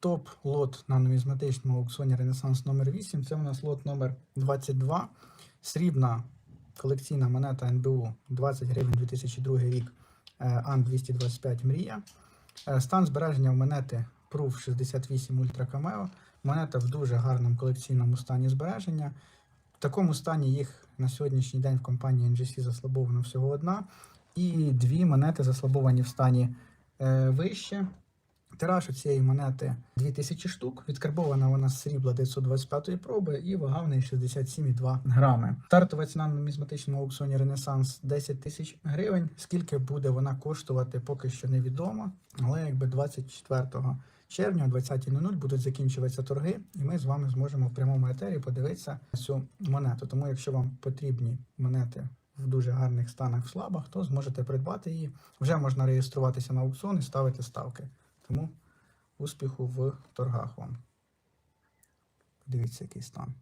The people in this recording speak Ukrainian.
Топ-лот на нумізматичному аукціоні Ренесанс номер 8 Це у нас лот номер 22. Срібна колекційна монета НБУ 20 гривень 2002 рік. е, Ан 225 Мрія. Е, Стан збереження монети Proof 68 Ultra Cameo. Монета в дуже гарному колекційному стані збереження. В такому стані їх на сьогоднішній день в компанії NGC заслабовано всього одна. І дві монети заслабовані в стані е, вище. Тираж у цієї монети 2000 штук. Відкарбована вона з срібла 925 проби і вага в неї 67,2 грами. Стартова ціна на нумізматичному аукціоні Ренесанс 10 тисяч гривень. Скільки буде вона коштувати, поки що невідомо. Але якби 24 червня о 20.00 будуть закінчуватися торги, і ми з вами зможемо в прямому етері подивитися цю монету. Тому, якщо вам потрібні монети в дуже гарних станах в слабах, то зможете придбати її. Вже можна реєструватися на аукціон і ставити ставки. Тому успіху в торгах вам. Подивіться, який стан.